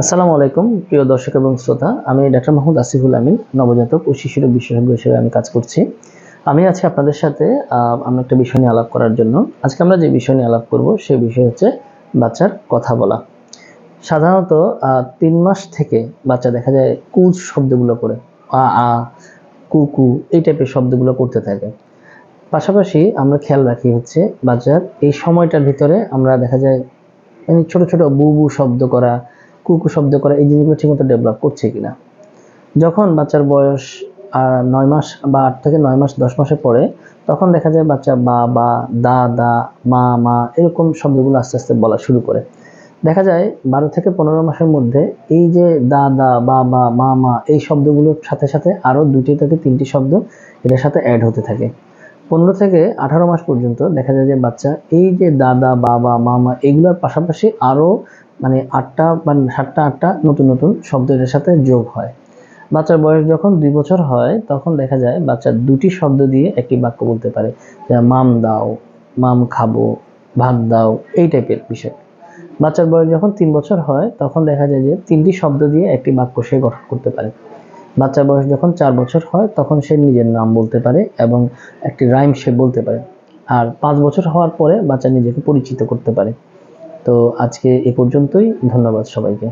আসসালামু আলাইকুম, প্রিয় দর্শক এবং শ্রোতা। আমি ডাক্তার মাহমুদ আসিফুল আমিন, নবজাতক ও শিশু রোগ বিশেষজ্ঞ হিসেবে আমি কাজ করছি। আমি আছি আপনাদের সাথে আমরা একটা বিষয় নিয়ে আলাপ করার জন্য। আজকে আমরা যে বিষয় নিয়ে আলাপ করব, সেই বিষয় হচ্ছে বাচ্চার কথা বলা। সাধারণত তিন মাস থেকে বাচ্চা দেখা যায় কুজ শব্দগুলো করে আ আ, কু কু, এই টাইপের শব্দগুলো করতে থাকে। পাশাপাশি আমরা খেয়াল রাখি হচ্ছে, বাচ্চার এই সময়টার ভিতরে আমরা দেখা যায় মানে ছোট ছোট বু বু শব্দ করা কুকু শব্দ করা এই জিনিসগুলো ঠিকমতো ডেভেলপ করছে কিনা। যখন বাচ্চার বয়স আহ, নয় মাস বা আট থেকে নয় মাস দশ মাসে পড়ে তখন দেখা যায় বাচ্চা বা বা দা দা মা মা এরকম শব্দগুলো আস্তে আস্তে বলা শুরু করে। দেখা যায় বারো থেকে পনেরো মাসের মধ্যে এই যে দা দা বা বা মা মা এই শব্দগুলোর সাথে সাথে আরও দুটি থেকে তিনটি শব্দ এটার সাথে অ্যাড হতে থাকে। পনেরো থেকে আঠারো মাস পর্যন্ত দেখা যায় যে বাচ্চা এই যে দাদা বাবা মামা এগুলোর পাশাপাশি আরও মানে আটটা বা সাতটা, আটটা নতুন নতুন শব্দ সাথে যোগ হয়। বাচ্চার বয়স যখন দুই বছর হয়, তখন দেখা যায় বাচ্চা দুটি শব্দ দিয়ে একটি বাক্য বলতে পারে। মাম দাও মাম খাব ভাত দাও এই টাইপের বিষয়। বাচ্চার বয়স যখন তিন বছর হয়, তখন দেখা যায় যে তিনটি শব্দ দিয়ে একটি বাক্য সে গঠন করতে পারে। বাচ্চার বয়স যখন চার বছর হয়, তখন সে নিজের নাম বলতে পারে এবং একটি রাইম সে বলতে পারে। আর পাঁচ বছর হওয়ার পরে বাচ্চা নিজেকে পরিচিত করতে পারে। তো আজকে এ পর্যন্তই ধন্যবাদ সবাইকে।